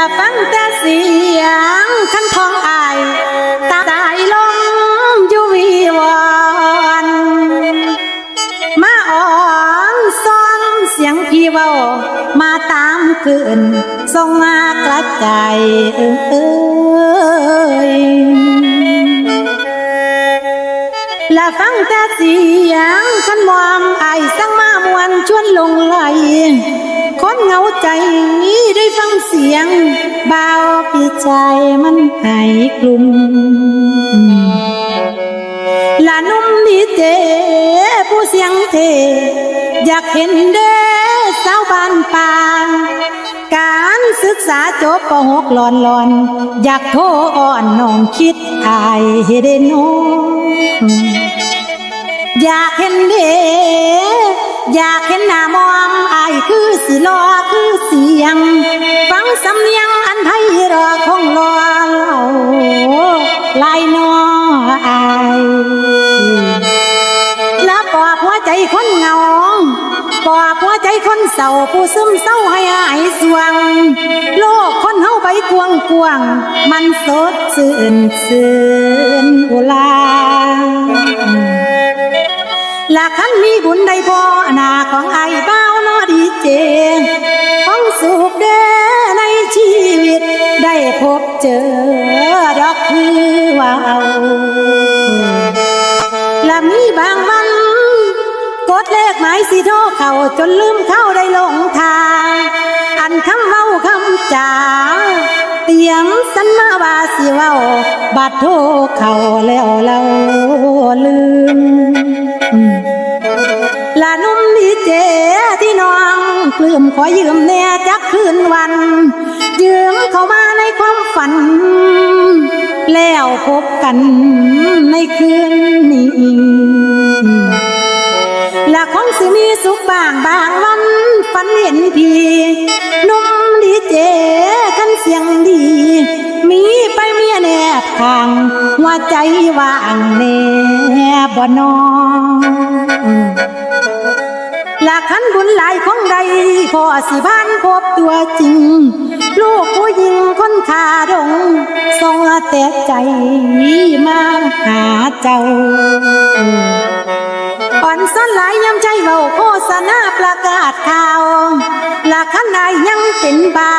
ละฟังแต่เสียงคันทองอายตาสายลมอยู่วีวอนมาอ่อนซ้อนเสียงพี่เว้ามาตามคืนส่งมากระจายเอ้ยละฟังแต่เสียงคันมอมไอายสั่งมามวนชวนลงไหล คนเหงาใจนี้ได้ฟังเสียงเบาปีใจมันหายกลุ่มละนุ่มดีเจผู้เสียงเท อยากเห็นเด้สาวบ้านป่าการศึกษาจบปหกหลอนหลอน อยากโทรอ่อนน้องคิดอายเฮเดโนอยากเห็นเดอยากเห็นหน้ามอมอาย คือสิรอคือเสียง ฟังสำเนียงอันไทยรอคงรอเล่าลายนออายแล้วปอบหัวใจคนเงาปอบหัวใจคนเศร้าผู้ซึมเศร้าให้หายสวง โลกคนเฮาไปกวงกวง มันสดชื่นชื่นอุลาละคันมีบุญได้พอนาของไอ้บ้า เจของสุขเด้ในชีวิต ได้พบเจอดอกคือว่าเอาและมีบางวัน กดเลขหมายสิโทเข้าจนลืมเข้าได้ลงทาง อันคำเว้าคำจาเตรียมสันมาว่าสิเว้าบัดโทเข้าแล้วเราลืม ปลื้มขอยืมแน่จักคืนวัน ยืมเข้ามาในความฝัน แล้วพบกันในคืนนี้และคงสิมีสุขบางบางวันฝันเห็นพี่นุ่มดีเจกันเสียงดี มีไปเมียแนบข้างหัวใจว่างแน่บ่นอ หลักขันบุญหลายของใดพ่อสิบ้านพบตัวจริง ลูกผู้หญิงคนขาดงส่งแต่ใจมาหาเจ้าอ่อนซ้อนหลายยำใจเบาโฆษณาประกาศข่าวหลักขันใดยังเป็นเบา